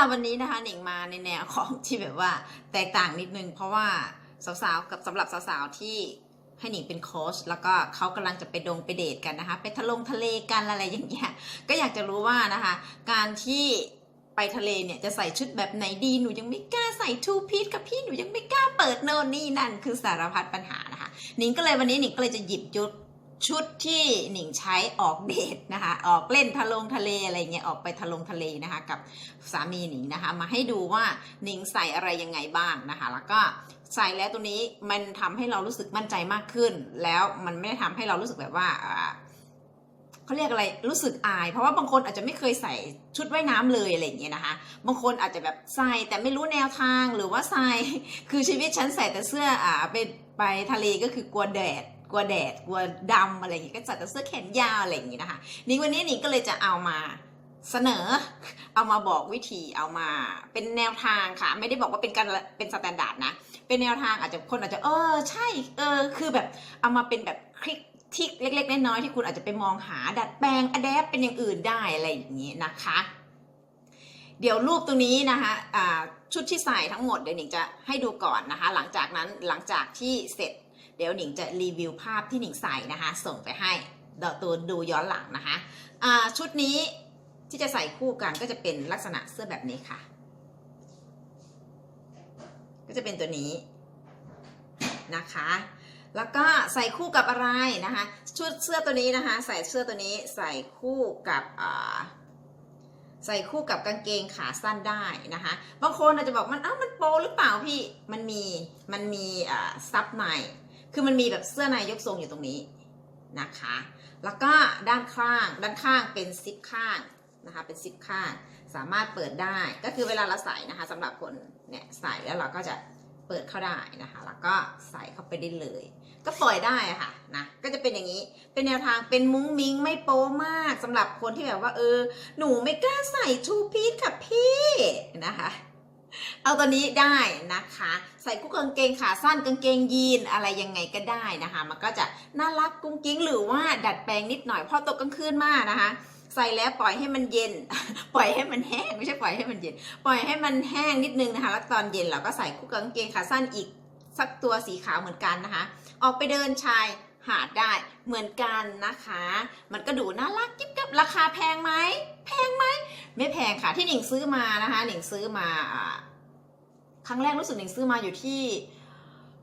รับวันนี้นะคะหนิงมาในแนวของที่แบบว่าแตกต่างนิดนึง เพราะว่าสาวๆกับสำหรับสาวๆที่ให้หนิงเป็นโค้ชแล้วก็เขากำลังจะไปดงไปเดทกันนะคะ ไปทะลงทะเลกันอะไรอย่างเงี้ยก็อยากจะรู้ว่านะคะ การที่ไปทะเลเนี่ยจะใส่ชุดแบบไหนดีหนูยังไม่กล้าใส่ทูพีทกับพี่หนูยังไม่กล้าเปิดโน่นนี่นั่นคือสารพัดปัญหานะคะหนิงก็เลยวันนี้หนิงก็เลยจะหยิบยุด ชุดที่หนิงใช้ออกเดทนะคะ ออกเล่นทะลงทะเลอะไรเงี้ยออกไปทะลงทะเลนะคะ กับสามีหนิงนะคะ มาให้ดูว่าหนิงใส่อะไรยังไงบ้างนะคะ แล้วก็ใส่แล้วตัวนี้มันทำให้เรารู้สึกมั่นใจมากขึ้น แล้วมันไม่ได้ทำให้เรารู้สึกแบบว่าเขาเรียกอะไรรู้สึกอาย เพราะว่าบางคนอาจจะไม่เคยใส่ชุดว่ายน้ำเลยอะไรอย่างเงี้ยนะคะ บางคนอาจจะแบบใส่แต่ไม่รู้แนวทางหรือว่าใส่คือชีวิตฉันใส่แต่เสื้ออ่าไปไปทะเลก็คือกลัวแดด กลัวแดดกลัวดำอะไรอย่างงี้ก็ใส่แต่เสื้อแขนยาวอะไรอย่างงี้นะคะนี่วันนี้นิงก็เลยจะเอามาเสนอเอามาบอกวิธีเอามาเป็นแนวทางค่ะ ไม่ได้บอกว่าเป็นการเป็นสแตนดาร์ดนะเป็นแนวทางอาจจะคนอาจจะเออใช่เออคือแบบเอามาเป็นแบบคลิกทิกเล็กๆน้อยๆที่คุณอาจจะไปมองหาดัดแปลงอะแดปเป็นอย่างอื่นได้อะไรอย่างนี้นะคะ เดี๋ยวรูปตรงนี้นะคะชุดที่ใส่ทั้งหมดเดี๋ยวหนิงจะให้ดูก่อนนะคะ หลังจากนั้นหลังจากที่เสร็จ เดี๋ยวหนิงจะรีวิวภาพที่หนิงใส่นะคะ ส่งไปให้เดยวตัวดูย้อนหลังนะคะอ่าชุดนี้ที่จะใส่คู่กันก็จะเป็นลักษณะเสื้อแบบนี้ค่ะ ก็จะเป็นตัวนี้นะคะ แล้วก็ใส่คู่กับอะไรนะคะ ชุดเสื้อตัวนี้นะคะ ใส่เสื้อตัวนี้ใส่คู่กับใส่คู่กับกางเกงขาสั้นได้นะคะ บางคนอาจจะบอกมันเอ้ามันโปหรือเปล่าพี่ มันมี มันมีซับใน คือมันมีแบบเสื้อในยกทรงอยู่ตรงนี้นะคะ แล้วก็ด้านข้าง ด้านข้างเป็นซิปข้างนะคะ เป็นซิปข้าง สามารถเปิดได้ ก็คือเวลาเราใส่นะคะสำหรับคนเนี่ยใส่แล้วเราก็จะเปิดเข้าได้นะคะ แล้วก็ใส่เข้าไปได้เลย ก็ปล่อยได้ค่ะนะ ก็จะเป็นอย่างนี้ เป็นแนวทาง เป็นมุ้งมิ้งไม่โป๊มากสำหรับคนที่แบบว่าเออ หนูไม่กล้าใส่ทูพีทค่ะพี่นะคะ เอาตัวนี้ได้นะคะ ใส่คู่กางเกงขาสั้นกางเกงยีนอะไรยังไงก็ได้นะคะ มันก็จะน่ารักกุ้งกิ้งหรือว่าดัดแปลงนิดหน่อยเพราะตกกลางคืนมากนะคะ ใส่แล้วปล่อยให้มันเย็น ปล่อยให้มันแห้งไม่ใช่ปล่อยให้มันเย็น ปล่อยให้มันแห้งนิดนึงนะคะแล้วตอนเย็นเราก็ใส่คู่กางเกงขาสั้นอีกสักตัวสีขาวเหมือนกันนะคะ ออกไปเดินชาย หาดได้เหมือนกันนะคะ มันก็ดูน่ารักจิ๊บกับราคาแพงไหมแพงไหมไม่แพงค่ะที่หนิงซื้อมานะคะหนิงซื้อมาอ่าครั้งแรกรู้สึกหนิงซื้อมาอยู่ที่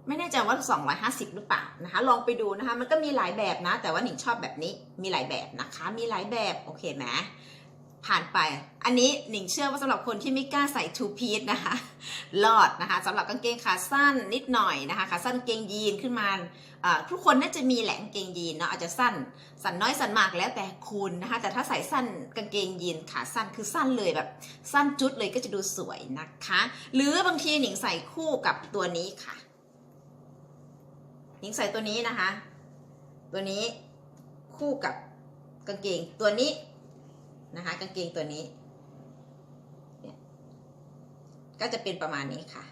ไม่แน่ใจว่า 250 หรือเปล่านะคะ ลองไปดูนะคะ มันก็มีหลายแบบนะ แต่ว่าหนิงชอบแบบนี้มีหลายแบบนะคะ มีหลายแบบโอเคไหม ผ่านไป อันนี้หนิงเชื่อว่าสำหรับคนที่ไม่กล้าใส่ทูพีซนะคะรอดนะคะสำหรับกางเกงขาสั้นนิดหน่อยนะคะขาสั้นเกงยีนขึ้นมาทุกคนน่าจะมีแหลงกางเกงยีนเนาะอาจจะสั้น สั้นน้อยสั้นมากแล้วแต่คุณนะคะแต่ถ้าใส่สั้นกางเกงยีนขาสั้นคือสั้นเลยแบบสั้นจุดเลยก็จะดูสวยนะคะ หรือบางทีหนิงใส่คู่กับตัวนี้ค่ะหญิงใส่ตัวนี้นะคะ ตัวนี้คู่กับกางเกงตัวนี้ นะคะ กางเกงตัวนี้เนี่ยก็จะเป็นประมาณนี้ค่ะ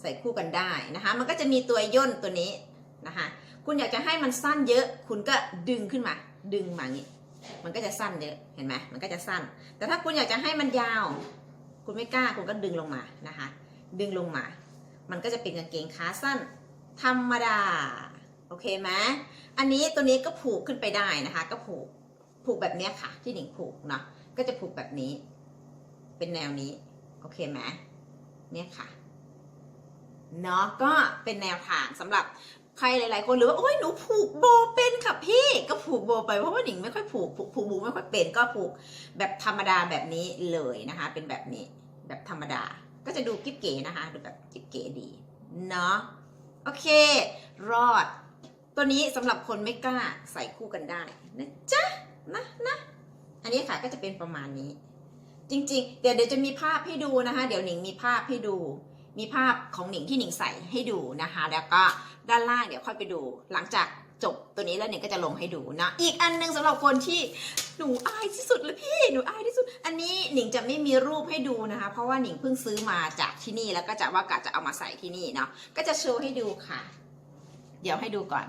ใส่คู่กันได้นะคะ มันก็จะมีตัวย่นตัวนี้นะคะ คุณอยากจะให้มันสั้นเยอะ คุณก็ดึงขึ้นมา ดึงมาอย่างนี้ มันก็จะสั้นเยอะเห็นไหมมันก็จะสั้น แต่ถ้าคุณอยากจะให้มันยาว คุณไม่กล้าคุณก็ดึงลงมานะคะ ดึงลงมา มันก็จะเป็นกางเกงขาสั้น ธรรมดาโอเคไหมอันนี้ตัวนี้ก็ผูกขึ้นไปได้นะคะ ก็ผูก ผูกแบบนี้ค่ะ ที่หนิงผูกเนาะก็จะผูกแบบนี้ เป็นแนวนี้ โอเคไหมเนี่ยค่ะเนาะก็เป็นแนวทางสำหรับใครหลาย ๆ คนหรือว่าโอ้ยหนูผูกโบเป็นค่ะพี่ก็ผูกโบไปเพราะว่าหนิงไม่ค่อยผูกผูกผูกโบไม่ค่อยเป็นก็ผูกแบบธรรมดาแบบนี้เลยนะคะ เป็นแบบนี้แบบธรรมดา ก็จะดูกิ๊บเก๋นะคะ ดูแบบกิ๊บเก๋ดีเนาะโอเค รอด ตัวนี้สำหรับคนไม่กล้าใส่คู่กันได้นะจ๊ะ นะนะอันนี้ค่ะก็จะเป็นประมาณนี้ จริงๆ เดี๋ยวเดี๋ยวจะมีภาพให้ดูนะคะ เดี๋ยวหนิงมีภาพให้ดู มีภาพของหนิงที่หนิงใส่ให้ดูนะคะ แล้วก็ด้านล่างเดี๋ยวค่อยไปดู หลังจากจบตัวนี้แล้วหนิงก็จะลงให้ดูนะอีกอันหนึงสำหรับคนที่หนูอายที่สุดเลยพี่หนูอายที่สุด อันนี้หนิงจะไม่มีรูปให้ดูนะคะ เพราะว่าหนิงเพิ่งซื้อมาจากที่นี่แล้วก็จะว่ากะจะเอามาใส่ที่นี่เนาะก็จะโชว์ให้ดูค่ะ เดี๋ยวให้ดูก่อน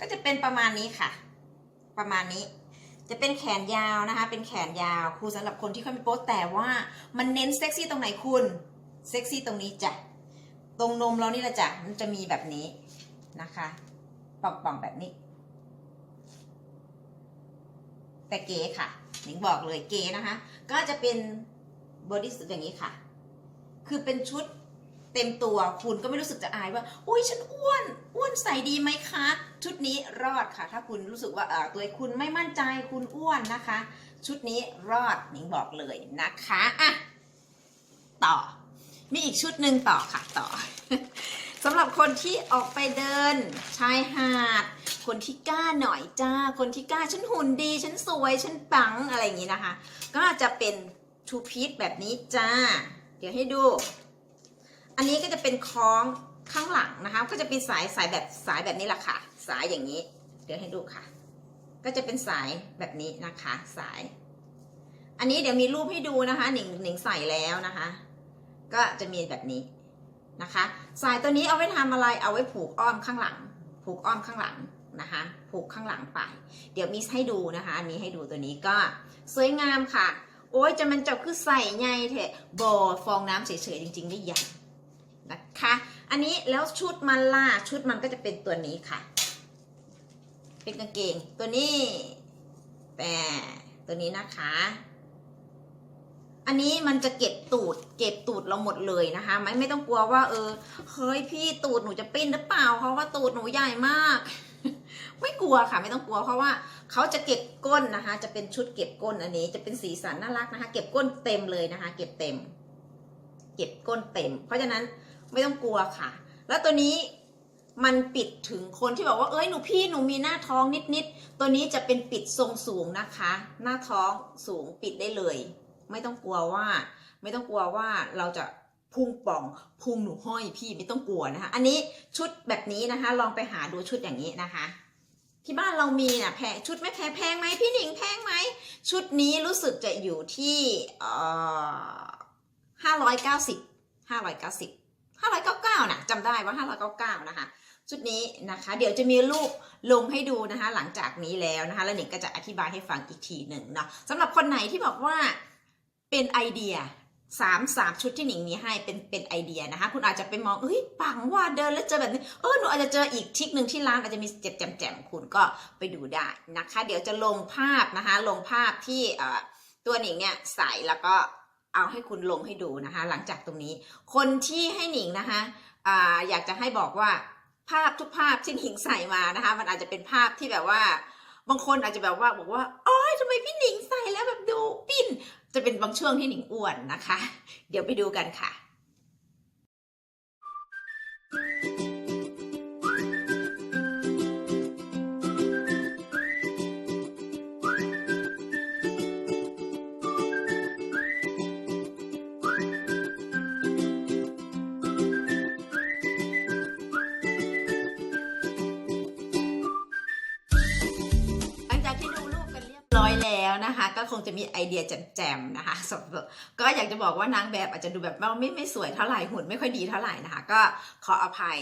ก็จะเป็นประมาณนี้ค่ะ ประมาณนี้ จะเป็นแขนยาวนะคะ เป็นแขนยาวครูสำหรับคนที่เขาม่โป๊แต่ว่ามันเน้นเซ็กซี่ตรงไหนคุณเซ็กซี่ตรงนี้จ้ะตรงนมเรานี่แหละจ้ะมันจะมีแบบนี้นะคะป่องๆแบบนี้ แต่เก๋ค่ะหนิงบอกเลยเก๋นะคะ ก็จะเป็นบอดี้สุดอย่างนี้ค่ะ คือเป็นชุด เต็มตัวคุณก็ไม่รู้สึกจะอายว่าอุ้ยฉันอ้วนอ้วนใส่ดีไหมคะ ชุดนี้รอดค่ะ ถ้าคุณรู้สึกว่าเออตัวคุณไม่มั่นใจคุณอ้วนนะคะ ชุดนี้รอดหนิงบอกเลยนะคะอะต่อ มีอีกชุดหนึ่งต่อค่ะต่อสำหรับคนที่ออกไปเดินชายหาด คนที่กล้าหน่อยจ้า คนที่กล้าฉันหุ่นดี ฉันสวย ฉันปังอะไรอย่างนี้นะคะ ก็จะเป็นทูพีซแบบนี้จ้า เดี๋ยวให้ดู อันนี้ก็จะเป็นคล้องข้างหลังนะคะ ก็จะเป็นสายสายแบบสายแบบนี้แหละค่ะ สายอย่างนี้ เดี๋ยวให้ดูค่ะ ก็จะเป็นสายแบบนี้นะคะ สาย อันนี้เดี๋ยวมีรูปให้ดูนะคะหนิงหนิงใส่แล้วนะคะ ก็จะมีแบบนี้นะคะ สายตัวนี้เอาไว้ทำอะไรเอาไว้ผูกอ้อมข้างหลัง ผูกอ้อมข้างหลังนะคะ ผูกข้างหลังไป เดี๋ยวมีให้ดูนะคะมีให้ดูตัวนี้ก็สวยงามค่ะ โอ้ยจะมันจะคือใส่ไงเถอะบอฟองน้ำเฉยๆจริงๆได้ยัง นะคะ อันนี้แล้วชุดมันล่าชุดมันก็จะเป็นตัวนี้ค่ะ เป็นกางเกงตัวนี้ แต่ตัวนี้นะคะ อันนี้มันจะเก็บตูด เก็บตูดเราหมดเลยนะคะ ไม่ไม่ต้องกลัวว่า เออเฮ้ยพี่ตูดหนูจะปิ้นหรือเปล่า เพราะว่าตูดหนูใหญ่มาก ไม่กลัวค่ะ ไม่ต้องกลัวเพราะว่าเขาจะเก็บก้นนะคะ จะเป็นชุดเก็บก้นอันนี้ จะเป็นสีสันน่ารักนะคะ เก็บก้นเต็มเลยนะคะ เก็บเต็มเก็บก้นเต็ม เพราะฉะนั้น ไม่ต้องกลัวค่ะ แล้วตัวนี้มันปิดถึงคนที่บอกว่าเอ้ยหนูพี่หนูมีหน้าท้องนิดๆตัวนี้จะเป็นปิดทรงสูงนะคะ หน้าท้องสูงปิดได้เลย ไม่ต้องกลัวว่า ไม่ต้องกลัวว่าเราจะพุงป่องพุงหนูห้อยพี่ไม่ต้องกลัวนะคะ อันนี้ชุดแบบนี้นะคะ ลองไปหาดูชุดอย่างนี้นะคะ ที่บ้านเรามีน่ะแพงชุดไม่แพงแพงไหมพี่หนิงแพงไหมชุดนี้รู้สึกจะอยู่ที่ห้าร้อยเก้าสิบห้าร้อยเก้าสิบ ห้าร้อยเก้าเก้านะจำได้ว่าห้าร้อยเก้าเก้านะคะชุดนี้นะคะ เดี๋ยวจะมีรูปลงให้ดูนะคะ หลังจากนี้แล้วนะคะ แล้วหนิงก็จะอธิบายให้ฟังอีกทีหนึ่งเนาะสำหรับคนไหนที่บอกว่าเป็นไอเดียสามสามชุดที่หนิงมีให้เป็นเป็นไอเดียนะคะ คุณอาจจะไปมองเอ้ยปังว่าเดินแล้วเจอแบบนี้เออหนูอาจจะเจออีกทิกหนึ่งที่ร้านอาจจะมีเจ็บแจ่มๆคุณก็ไปดูได้นะคะ เดี๋ยวจะลงภาพนะคะ ลงภาพที่ตัวหนิงเนี่ยใส่แล้วก็ เอาให้คุณลงให้ดูนะคะ หลังจากตรงนี้ คนที่ให้หนิงนะคะอ่าอยากจะให้บอกว่าภาพทุกภาพที่หนิงใส่มานะคะ มันอาจจะเป็นภาพที่แบบว่า บางคนอาจจะแบบว่าบอกว่าอ๋อทำไมพี่หนิงใส่แล้วแบบดูปิ้น จะเป็นบางช่วงที่หนิงอ้วนนะคะ เดี๋ยวไปดูกันค่ะ คงจะมีไอเดียแจ่มๆนะคะสำหรับก็อยากจะบอกว่านางแบบอาจจะดูแบบไม่ไม่สวยเท่าไหร่หุ่นไม่ค่อยดีเท่าไหร่นะคะ ก็ขออภัย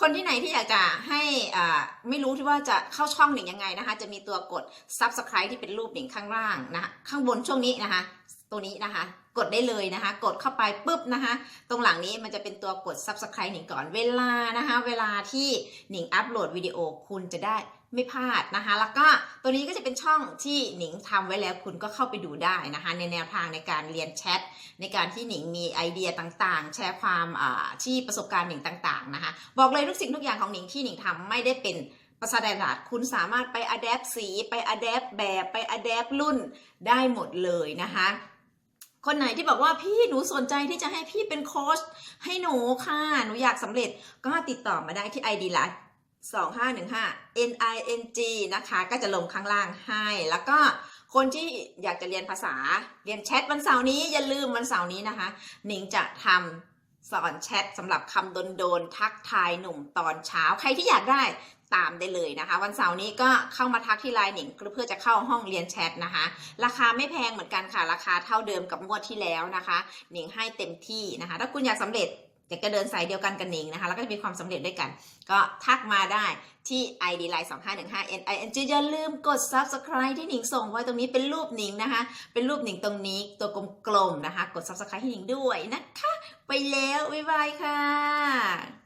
คนที่ไหนที่อยากจะให้อ่าไม่รู้ที่ว่าจะเข้าช่องหนิงยังไงนะคะ จะมีตัวกด subscribe ที่เป็นรูปหนิงข้างล่างนะคะข้างบนช่วงนี้นะคะ ตัวนี้นะคะ กดได้เลยนะคะ กดเข้าไปปุ๊บนะคะ ตรงหลังนี้มันจะเป็นตัวกด subscribe หนิงก่อนเวลานะคะ เวลาที่หนิงอัปโหลดวิดีโอคุณจะได้ ไม่พลาดนะคะ แล้วก็ตัวนี้ก็จะเป็นช่องที่หนิงทำไว้แล้วคุณก็เข้าไปดูได้นะคะ ในแนวทางในการเรียนแชทในการที่หนิงมีไอเดียต่างๆ แชร์ความที่ประสบการณ์หนิงต่างๆนะคะ บอกเลยทุกสิ่งทุกอย่างของหนิงที่หนิงทำไม่ได้เป็นภาษาไดราดคุณสามารถไปอัดแอปสีไปอัดแอปแบบไปอัดแอปรุ่นได้หมดเลยนะคะคนไหนที่บอกว่าพี่หนูสนใจที่จะให้พี่เป็นโค้ชให้หนูค่ะ หนูอยากสำเร็จก็ติดต่อมาได้ที่ ID ละ 2515 N I N G นะคะก็จะลงข้างล่างให้ แล้วก็คนที่อยากจะเรียนภาษาเรียนแชทวันเสาร์นี้อย่าลืมวันเสาร์นี้นะคะหนิงจะทำสอนแชทสำหรับคำโดนๆทักทายหนุ่มตอนเช้า ใครที่อยากได้ตามได้เลยนะคะ วันเสาร์นี้ก็เข้ามาทักที่ไลน์หนิงเพื่อจะเข้าห้องเรียนแชทนะคะ ราคาไม่แพงเหมือนกันค่ะ ราคาเท่าเดิมกับงวดที่แล้วนะคะ หนิงให้เต็มที่นะคะ ถ้าคุณอยากสำเร็จ อยากจะเดินสายเดียวกันกับหนิงนะคะ แล้วก็จะมีความสำเร็จด้วยกัน ก็ทักมาได้ที่ ID line 2515 n i n g อย่าลืมกด subscribe ที่หนิงส่งไว้ตรงนี้เป็นรูปหนิงนะคะ เป็นรูปหนิงตรงนี้ตัวกลมๆนะคะ กด subscribe ให้หนิงด้วยนะคะ ไปแล้ว บ๊ายบายค่ะ